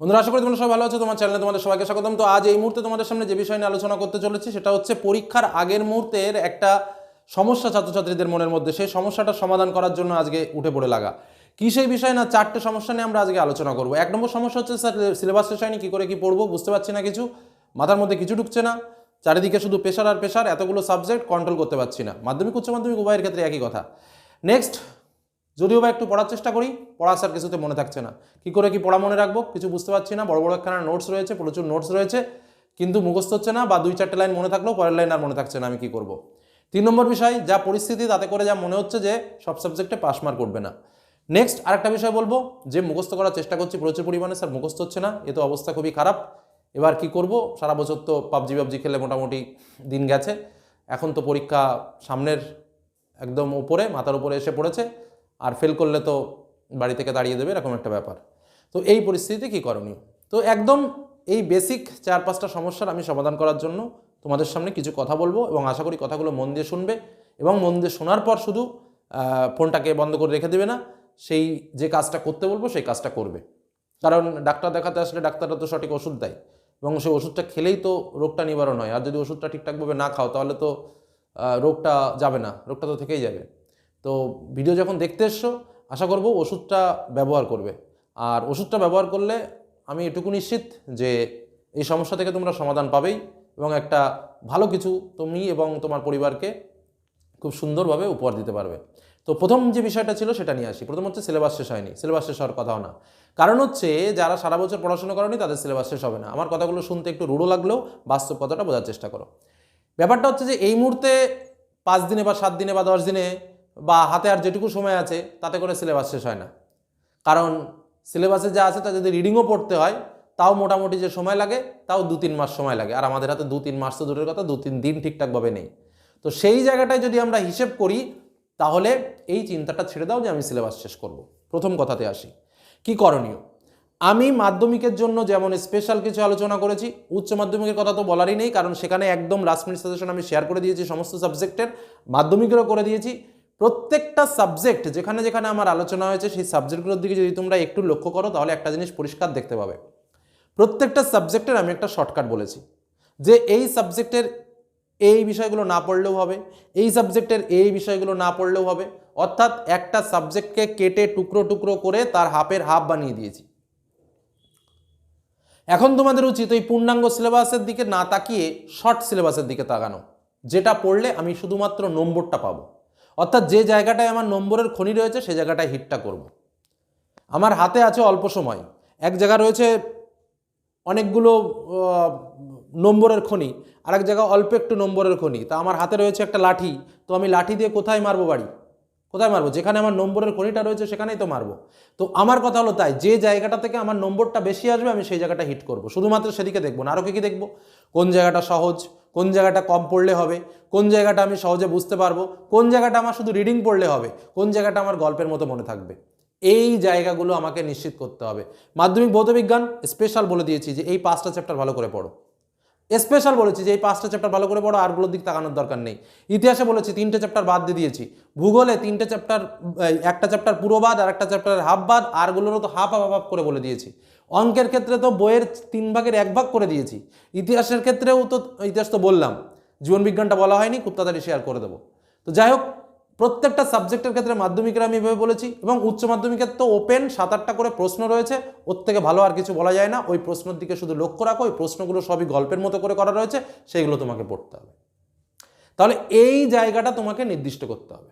বন্ধুরা, আশা করি তোমরা সবাই ভালো আছো। তোমার চ্যানেলে তোমাদের সবাইকে স্বাগতম। তো আজ এই মুহূর্তে তোমাদের সামনে যে বিষয় নিয়ে আলোচনা করতে চলেছি, সেটা হচ্ছে পরীক্ষার আগের মুহূর্তের একটা সমস্যা ছাত্রছাত্রীদের মনের মধ্যে। সেই সমস্যাটা সমাধান করার জন্য আজকে উঠে পড়ে লাগা। কি সেই বিষয় না, চারটে সমস্যা নিয়ে আমরা আজকে আলোচনা করব। এক নম্বর সমস্যা হচ্ছে, স্যার সিলেবাস শেষ হয়নি, কী করে কী পড়ব বুঝতে পারছি না কিছু। মাথার মধ্যে কিছু ঢুকছে না। চারিদিকে শুধু প্রেশার আর প্রেশার এতগুলো সাবজেক্ট কন্ট্রোল করতে পারছি না। মাধ্যমিক, উচ্চ মাধ্যমিক, উভয়ের ক্ষেত্রে একই কথা। নেক্সট যদিও বা একটু পড়ার চেষ্টা করি পড়া স্যার কিছুতে মনে থাকছে না। কি করে কি পড়া মনে রাখব? কিছু বুঝতে পারছি না। বড় বড় একখানা নোটস রয়েছে, প্রচুর নোটস রয়েছে, কিন্তু মুখস্থ হচ্ছে না বা দুই চারটে লাইন মনে থাকলেও পরের লাইন আর মনে থাকছে না আমি কি করব। তিন নম্বর বিষয়, যা পরিস্থিতি তাতে করে যা মনে হচ্ছে যে সব সাবজেক্টে পাস মার্ক করবে না। নেক্সট আরেকটা বিষয় বলব, যে মুখস্থ করার চেষ্টা করছি প্রচুর পরিমাণে, স্যার মুখস্থ হচ্ছে না, এ তো অবস্থা খুবই খারাপ। এবার কি করব? সারা বছর তো পাবজি পাবজি খেলে মোটামুটি দিন গেছে। এখন তো পরীক্ষা সামনের একদম উপরে, মাথার উপরে এসে পড়েছে। আর ফেল করলে তো বাড়ি থেকে দাঁড়িয়ে দেবে, এরকম একটা ব্যাপার। তো এই পরিস্থিতিতে কী করণীয়? তো একদম এই বেসিক চার পাঁচটা সমস্যার আমি সমাধান করার জন্য তোমাদের সামনে কিছু কথা বলব এবং আশা করি কথাগুলো মন দিয়ে শুনবে এবং মন দিয়ে শোনার পর শুধু ফোনটাকে বন্ধ করে রেখে দেবে না, সেই যে কাজটা করতে বলব সেই কাজটা করবে। কারণ ডাক্তার দেখাতে আসলে ডাক্তাররা তো সঠিক ওষুধ দেয় এবং সেই ওষুধটা খেলেই তো রোগটা নিবারণ হয়। আর যদি ওষুধটা ঠিকঠাকভাবে না খাও তাহলে তো রোগটা যাবে না, রোগটা তো থেকেই যাবে। তো ভিডিও যখন দেখতে এসছো, আশা করব ওষুধটা ব্যবহার করবে। আর ওষুধটা ব্যবহার করলে আমি এটুকু নিশ্চিত যে এই সমস্যা থেকে তোমরা সমাধান পাবেই এবং একটা ভালো কিছু তুমি এবং তোমার পরিবারকে খুব সুন্দরভাবে উপহার দিতে পারবে। তো প্রথম যে বিষয়টা ছিল সেটা নিয়ে আসি। প্রথম হচ্ছে সিলেবাস শেষ হয়নি। সিলেবাস শেষ হওয়ার কথাও না। কারণ হচ্ছে যারা সারা বছর পড়াশোনা করেনি তাদের সিলেবাস শেষ হবে না। আমার কথাগুলো শুনতে একটু রুড়ো লাগলেও বাস্তব কথাটা বোঝার চেষ্টা করো। ব্যাপারটা হচ্ছে যে এই মুহূর্তে পাঁচ দিনে বা সাত দিনে বা দশ দিনে বা হাতে আর যেটুকু সময় আছে, তাতে করে সিলেবাস শেষ হয় না। কারণ সিলেবাসে যা আছে, তা যদি রিডিংও পড়তে হয়, তাও মোটামুটি যে সময় লাগে, তাও দু তিন মাস সময় লাগে। আর আমাদের হাতে দু তিন মাস তো দূরের কথা দু তিন দিন ঠিকঠাকভাবে নেই। তো সেই জায়গাটায় যদি আমরা হিসেব করি, তাহলে এই চিন্তাটা ছেড়ে দাও যে আমি সিলেবাস শেষ করব। প্রথম কথাতে আসি। কি করণীয়? আমি মাধ্যমিকের জন্য যেমন স্পেশাল কিছু আলোচনা করেছি, উচ্চ মাধ্যমিকের কথা তো বলারই নেই, কারণ সেখানে একদম লাস্ট মিনিট সাজেশন আমি শেয়ার করে দিয়েছি সমস্ত সাবজেক্টের মাধ্যমিকেরও করে দিয়েছি প্রত্যেকটা সাবজেক্ট যেখানে যেখানে আমার আলোচনা হয়েছে, সেই সাবজেক্টগুলোর দিকে যদি তোমরা একটু লক্ষ্য করো, তাহলে একটা জিনিস পরিষ্কার দেখতে পাবে। প্রত্যেকটা সাবজেক্টের আমি একটা শর্টকাট বলেছি। যে এই সাবজেক্টের এই বিষয়গুলো না পড়লেও হবে, এই সাবজেক্টের এই বিষয়গুলো না পড়লেও হবে, অর্থাৎ একটা সাবজেক্টকে কেটে টুকরো টুকরো করে তার হাফের হাফ বানিয়ে দিয়েছি। এখন তোমাদের উচিত ওই পূর্ণাঙ্গ সিলেবাসের দিকে না তাকিয়ে শর্ট সিলেবাসের দিকে তাকানো, যেটা পড়লে আমি শুধুমাত্র নম্বরটা পাবো। অর্থাৎ যে জায়গাটায় আমার নম্বরের খনি রয়েছে, সে জায়গাটায় হিটটা করব। আমার হাতে আছে অল্প সময়। এক জায়গা রয়েছে অনেকগুলো নম্বরের খনি আর এক জায়গা অল্প একটু নম্বরের খনি। তা আমার হাতে রয়েছে একটা লাঠি। তো আমি লাঠি দিয়ে কোথায় মারবো বাড়ি? কোথায় মারবো? যেখানে আমার নম্বরের খনিটা রয়েছে, সেখানেই তো মারবো। তো আমার কথা হলো তাই, যে জায়গাটা থেকে আমার নম্বরটা বেশি আসবে, আমি সেই জায়গাটা হিট করব। শুধুমাত্র সেদিকে দেখব না। আরও কী কী দেখব? কোন জায়গাটা সহজ, কোন জায়গাটা কম পড়লে হবে, কোন জায়গাটা আমি সহজে বুঝতে পারব, কোন জায়গাটা আমার শুধু রিডিং পড়লে হবে, কোন জায়গাটা আমার গল্পের মতো মনে থাকবে। এই জায়গাগুলো আমাকে নিশ্চিত করতে হবে। মাধ্যমিক ভৌতবিজ্ঞান স্পেশাল বলে দিয়েছি যে এই পাঁচটা চ্যাপ্টার ভালো করে পড়ো। স্পেশাল বলেছি যে এই পাঁচটা চ্যাপ্টার ভালো করে পড়ো, আরগুলোর দিক তাকানোর দরকার নেই। ইতিহাসে বলেছি, তিনটে চ্যাপ্টার বাদ দিয়ে দিয়েছি। ভূগোলে তিনটে চ্যাপ্টার একটা চ্যাপ্টার পুরো বাদ আর একটা চ্যাপ্টার হাফ বাদ আরগুলোরও তো হাফ হাফ হাফ করে বলে দিয়েছি। অঙ্কের ক্ষেত্রে তো বইয়ের তিন ভাগের এক ভাগ করে দিয়েছি। ইতিহাসের ক্ষেত্রেও তো, ইতিহাস তো বললাম জীবনবিজ্ঞানটা বলা হয়নি, খুব তাড়াতাড়ি শেয়ার করে দেবো। তো যাই হোক প্রত্যেকটা সাবজেক্টের ক্ষেত্রে মাধ্যমিকের আমি এভাবে বলেছি এবং উচ্চ মাধ্যমিকের তো ওপেন সাত আটটা করে প্রশ্ন রয়েছে। ওর থেকে ভালো আর কিছু বলা যায় না। ওই প্রশ্নের দিকে শুধু লক্ষ্য রাখো। ওই প্রশ্নগুলো সবই গল্পের মতো করে করা রয়েছে। সেইগুলো তোমাকে পড়তে হবে। তাহলে এই জায়গাটা তোমাকে নির্দিষ্ট করতে হবে।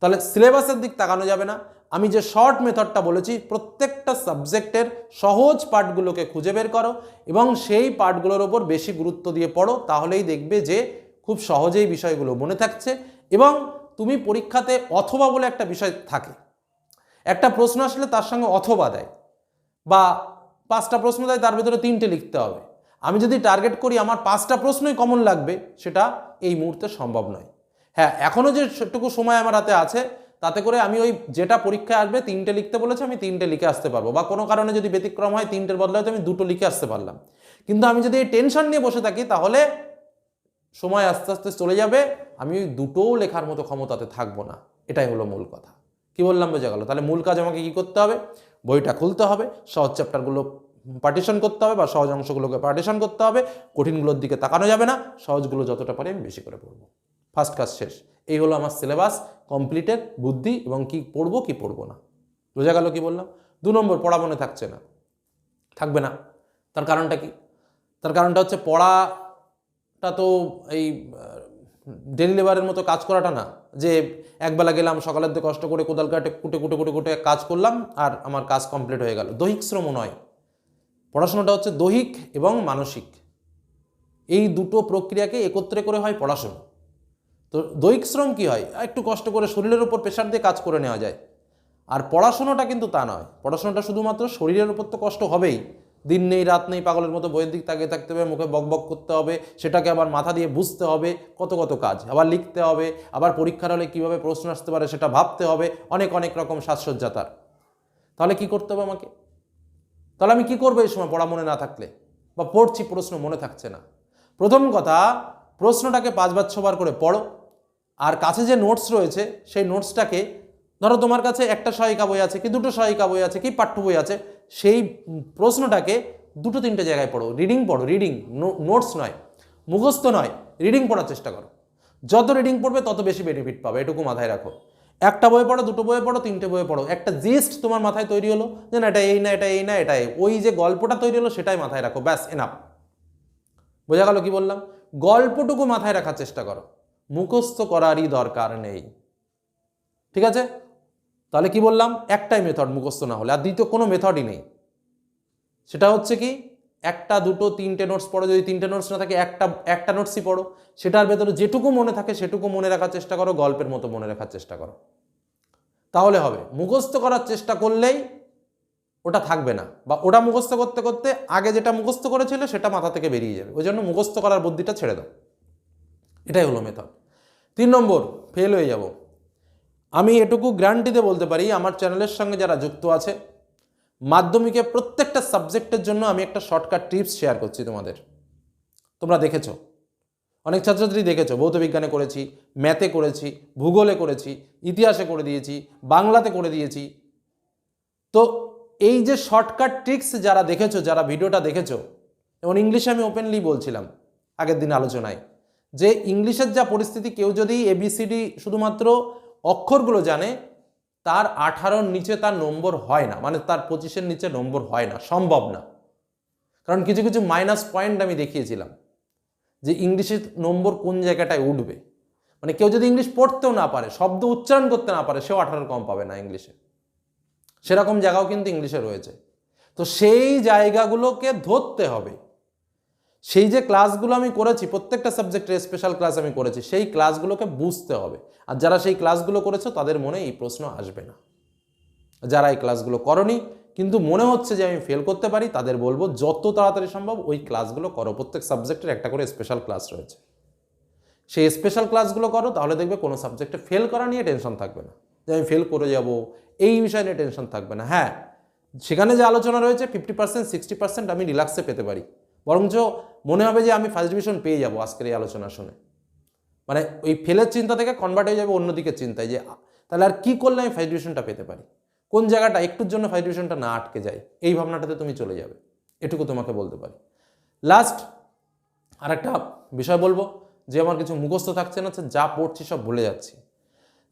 তাহলে সিলেবাসের দিক তাকানো যাবে না। আমি যে শর্ট মেথডটা বলেছি, প্রত্যেকটা সাবজেক্টের সহজ পার্টগুলোকে খুঁজে বের করো এবং সেই পার্টগুলোর ওপর বেশি গুরুত্ব দিয়ে পড়ো। তাহলেই দেখবে যে খুব সহজেই বিষয়গুলো মনে থাকছে এবং তুমি পরীক্ষাতে অথবা বলে একটা বিষয় থাকে। একটা প্রশ্ন আসলে তার সঙ্গে অথবা দেয় বা পাঁচটা প্রশ্ন দেয়, তার ভিতরে তিনটে লিখতে হবে। আমি যদি টার্গেট করি, আমার পাঁচটা প্রশ্নই কমন লাগবে, সেটা এই মুহূর্তে সম্ভব নয়। হ্যাঁ এখনও যে সেটুকু সময় আমার হাতে আছে, তাতে করে আমি ওই যেটা পরীক্ষায় আসবে, তিনটে লিখতে বলেছে, আমি তিনটে লিখে আসতে পারব। বা কোনো কারণে যদি ব্যতিক্রম হয়, তিনটের বদলে হয়তো আমি দুটো লিখে আসতে পারলাম। কিন্তু আমি যদি এই টেনশন নিয়ে বসে থাকি, তাহলে সময় আস্তে আস্তে চলে যাবে, আমি ওই দুটোও লেখার মতো ক্ষমতাতে থাকব না। এটাই হলো মূল কথা। কি বললাম, বোঝা গেল? তাহলে মূল কাজ আমাকে কি করতে হবে? বইটা খুলতে হবে, সহজ চ্যাপ্টারগুলো পার্টিশন করতে হবে বা সহজ অংশগুলোকে পার্টিশন করতে হবে, কঠিনগুলোর দিকে তাকানো যাবে না, সহজগুলো যতটা পারি আমি বেশি করে পড়ব। ফার্স্ট ক্লাস শেষ। এই হলো আমার সিলেবাস কমপ্লিটের বুদ্ধি এবং কি পড়ব কি পড়ব না। বোঝা গেল কি বললাম? দু নম্বর, পড়া মনে থাকছে না। থাকবে না। তার কারণটা কি? তার কারণটা হচ্ছে পড়াটা তো এই ডেলি লেবারের মতো কাজ করাটা না। যে একবেলা গেলাম, সকালের দিকে কষ্ট করে কোদাল কাটে, কুটে কুটে কুটে কুটে কাজ করলাম আর আমার কাজ কমপ্লিট হয়ে গেল। দৈহিক শ্রম নয়। পড়াশোনাটা হচ্ছে দৈহিক এবং মানসিক। এই দুটো প্রক্রিয়াকে একত্রে করে হয় পড়াশোনা। তো দৈহিক শ্রম কী হয়? একটু কষ্ট করে শরীরের উপর প্রেশার দিয়ে কাজ করে নেওয়া যায়। আর পড়াশোনাটা কিন্তু তা নয়। পড়াশোনাটা শুধুমাত্র শরীরের উপর তো কষ্ট হবেই। দিন নেই, রাত নেই, পাগলের মতো বইয়ের দিক তাকিয়ে থাকতে হবে, মুখে বক বক করতে হবে, সেটাকে আবার মাথা দিয়ে বুঝতে হবে, কত কত কাজ, আবার লিখতে হবে, আবার পরীক্ষার হলে কীভাবে প্রশ্ন আসতে পারে সেটা ভাবতে হবে, অনেক অনেক রকম সাজসজ্জা তার। তাহলে কি করতে হবে আমাকে? তাহলে আমি কি করব এই সময় পড়া মনে না থাকলে? বা পড়ছি, প্রশ্ন মনে থাকছে না। প্রথম কথা, প্রশ্নটাকে পাঁচবার ছবার করে পড়ো, আর কাছে যে নোটস রয়েছে, সেই নোটসটাকে ধরো তোমার কাছে একটা সহায়িকা বই আছে, কি দুটো সহায়িকা বই আছে, কি পাঠ্য বই আছে সেই প্রশ্নটাকে দুটো তিনটে জায়গায় পড়ো। রিডিং পড়ো। রিডিং নোটস নয়। মুখস্থ নয়। রিডিং পড়ার চেষ্টা করো। যত রিডিং পড়বে, তত বেশি বেনিফিট পাবে। এটুকু মাথায় রাখো। একটা বই পড়ো, দুটো বই পড়ো, তিনটে বই পড়ো। একটা জিস্ট তোমার মাথায় তৈরি হলো যে না, এটা এই না, এটা এই না এটা ওই যে গল্পটা তৈরি হলো, সেটাই মাথায় রাখো। ব্যাস এনাফ বোঝা গেল কি বললাম? গল্পটুকু মাথায় রাখার চেষ্টা করো। মুখস্থ করারই দরকার নেই। ঠিক আছে? তাহলে কি বললাম? একটাই মেথড মুখস্থ না হলে, আর দ্বিতীয় কোনো মেথডই নেই। সেটা হচ্ছে কি? একটা, দুটো, তিনটে নোটস পড়ো, যদি তিনটে নোটস না থাকে, একটা একটা নোটসই পড়ো। সেটার ভেতরে যেটুকু মনে থাকে, সেটুকু মনে রাখার চেষ্টা করো, গল্পের মতো মনে রাখার চেষ্টা করো। তাহলে হবে, মুখস্থ করার চেষ্টা করলেই ওটা থাকবে না, বা ওটা মুখস্থ করতে করতে আগে যেটা মুখস্থ করেছিল, সেটা মাথা থেকে বেরিয়ে যাবে। ওই জন্য মুখস্থ করার বুদ্ধিটা ছেড়ে দাও। এটাই হলো মেথড তিন নম্বর ফেল হয়ে যাব। আমি এটুকু গ্যারান্টিতে বলতে পারি, আমার চ্যানেলের সঙ্গে যারা যুক্ত আছে, মাধ্যমিকে প্রত্যেকটা সাবজেক্টের জন্য আমি একটা শর্টকাট টিপস শেয়ার করছি তোমাদের। তোমরা দেখেছ? অনেক ছাত্রছাত্রী দেখেছ? ভৌত বিজ্ঞানে করেছি, ম্যাথে করেছি, ভূগোলে করেছি, ইতিহাসে করে দিয়েছি, বাংলাতে করে দিয়েছি। তো এই যে শর্টকাট ট্রিক্স যারা দেখেছ, যারা ভিডিওটা দেখেছ, এবং ইংলিশে আমি ওপেনলি বলছিলাম আগের দিন আলোচনায়, যে ইংলিশের যা পরিস্থিতি, কেউ যদি এবিসিডি শুধুমাত্র অক্ষরগুলো জানে, তার আঠারোর নিচে তার নম্বর হয় না। মানে তার পঁচিশের নিচে নম্বর হয় না, সম্ভব না। কারণ কিছু কিছু মাইনাস পয়েন্ট আমি দেখিয়েছিলাম, যে ইংলিশের নম্বর কোন জায়গাটায় উঠবে। মানে কেউ যদি ইংলিশ পড়তেও না পারে, শব্দ উচ্চারণ করতে না পারে, সেও আঠারো কম পাবে না ইংলিশে। সেরকম জায়গাও কিন্তু ইংলিশে রয়েছে। তো সেই জায়গাগুলোকে ধরতে হবে। সেই যে ক্লাসগুলো আমি করেছি, প্রত্যেকটা সাবজেক্টের স্পেশাল ক্লাস আমি করেছি, সেই ক্লাসগুলোকে বুঝতে হবে। আর যারা সেই ক্লাসগুলো করেছ, তাদের মনে এই প্রশ্ন আসবে না। যারা এই ক্লাসগুলো করনি, কিন্তু মনে হচ্ছে যে আমি ফেল করতে পারি, তাদের বলব যত তাড়াতাড়ি সম্ভব ওই ক্লাসগুলো করো। প্রত্যেক সাবজেক্টের একটা করে স্পেশাল ক্লাস রয়েছে। সেই স্পেশাল ক্লাসগুলো করো, তাহলে দেখবে কোনো সাবজেক্টে ফেল করা নিয়ে টেনশন থাকবে না। যে আমি ফেল করে যাব, এই বিষয় নিয়ে টেনশন থাকবে না। হ্যাঁ সেখানে যে আলোচনা রয়েছে ফিফটি পার্সেন্ট সিক্সটি পার্সেন্ট আমি রিল্যাক্সে পেতে পারি। বরঞ্চ মনে হবে যে আমি ফার্স্ট ডিভিশন পেয়ে যাব আজকের এই আলোচনা শুনে। মানে ওই ফেলের চিন্তা থেকে কনভার্ট হয়ে যাবে অন্যদিকে চিন্তায় যে, তাহলে আর কী করলে আমি ফার্স্ট ডিভিশনটা পেতে পারি? কোন জায়গাটা একটুর জন্য ফার্স্ট ডিভিশনটা না আটকে যায়? এই ভাবনাটাতে তুমি চলে যাবে। এটুকু তোমাকে বলতে পারি। লাস্ট আর একটা বিষয় বলব, যে আমার কিছু মুখস্থ থাকছে না, হচ্ছে যা পড়ছি সব ভুলে যাচ্ছি।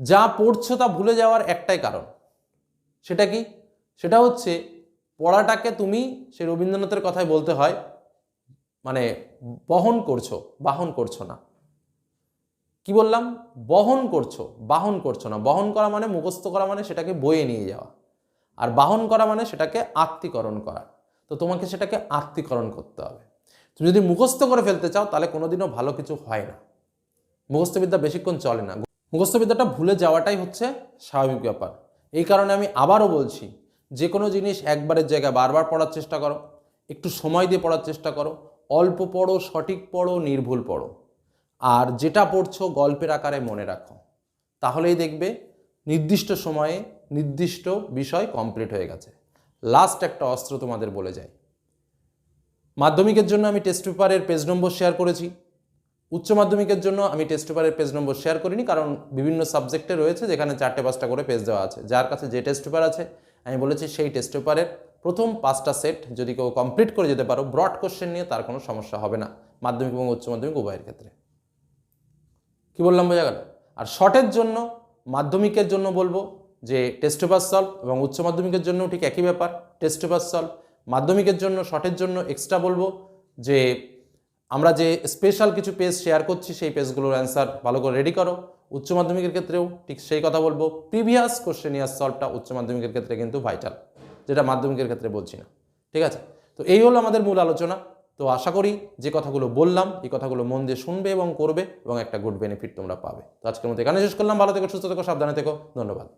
যা পড়ছো তা ভুলে যাওয়ার একটাই কারণ। সেটা কি? সেটা হচ্ছে, পড়াটাকে তুমি সেই রবীন্দ্রনাথের কথায় বলতে হয় মানে বহন করছ, বাহন করছ না। কি বললাম? বহন করছ, বাহন করছ না। বহন করা মানে মুখস্থ করা মানে সেটাকে বয়ে নিয়ে যাওয়া। আর বাহন করা মানে সেটাকে আত্মীকরণ করা। তো তোমাকে সেটাকে আত্মীকরণ করতে হবে। তুমি যদি মুখস্থ করে ফেলতে চাও, তাহলে কোনোদিনও ভালো কিছু হয় না। মুখস্থবিদ্যা বেশিক্ষণ চলে না। মুখস্থবিদ্যাটা ভুলে যাওয়াটাই হচ্ছে স্বাভাবিক ব্যাপার। এই কারণে আমি আবারও বলছি, যে কোনো জিনিস একবারের জায়গায় বারবার পড়ার চেষ্টা করো। একটু সময় দিয়ে পড়ার চেষ্টা করো। অল্প পড়ো, সঠিক পড়ো, নির্ভুল পড়ো। আর যেটা পড়ছো গল্পের আকারে মনে রাখো। তাহলেই দেখবে নির্দিষ্ট সময়ে নির্দিষ্ট বিষয় কমপ্লিট হয়ে গেছে। লাস্ট একটা অস্ত্র তোমাদের বলে যায়। মাধ্যমিকের জন্য আমি টেস্ট পেপারের পেজ নম্বর শেয়ার করেছি। উচ্চ মাধ্যমিকের জন্য আমি টেস্ট পেপারের পেজ নম্বর শেয়ার করিনি কারণ বিভিন্ন সাবজেক্টে রয়েছে যেখানে চারটে পাঁচটা করে পেজ দেওয়া আছে। যার কাছে যে টেস্ট পেপার আছে, আমি বলেছি সেই টেস্ট পেপারের প্রথম পাঁচটা সেট যদি কেউ কমপ্লিট করে যেতে পারো ব্রড কোশ্চেন নিয়ে তার কোনো সমস্যা হবে না, মাধ্যমিক এবং উচ্চ মাধ্যমিক উভয়ের ক্ষেত্রে। কি বললাম, বোঝা গেল? আর শর্টের জন্য, মাধ্যমিকের জন্য বলব যে টেস্ট পেপার সলভ এবং উচ্চ মাধ্যমিকের জন্য ঠিক একই ব্যাপার টেস্ট পেপার সলভ মাধ্যমিকের জন্য শর্টের জন্য এক্সট্রা বলব যে আমরা যে স্পেশাল কিছু পেজ শেয়ার করছি, সেই পেজগুলোর অ্যান্সার ভালো করে রেডি করো। উচ্চ মাধ্যমিকের ক্ষেত্রেও ঠিক সেই কথা বলব। প্রিভিয়াস কোশ্চেন ইয়ার সলভটা উচ্চ মাধ্যমিকের ক্ষেত্রে কিন্তু ভাইটাল যেটা মাধ্যমিকের ক্ষেত্রে বলছি না। ঠিক আছে? তো এই হলো আমাদের মূল আলোচনা। তো আশা করি যে কথাগুলো বললাম, এই কথাগুলো মন দিয়ে শুনবে এবং করবে এবং একটা গুড বেনিফিট তোমরা পাবে। তো আজকের মতো এখানে শেষ করলাম। ভালো থেকো, সুস্থ থেকো, সাবধানে থেকো। ধন্যবাদ।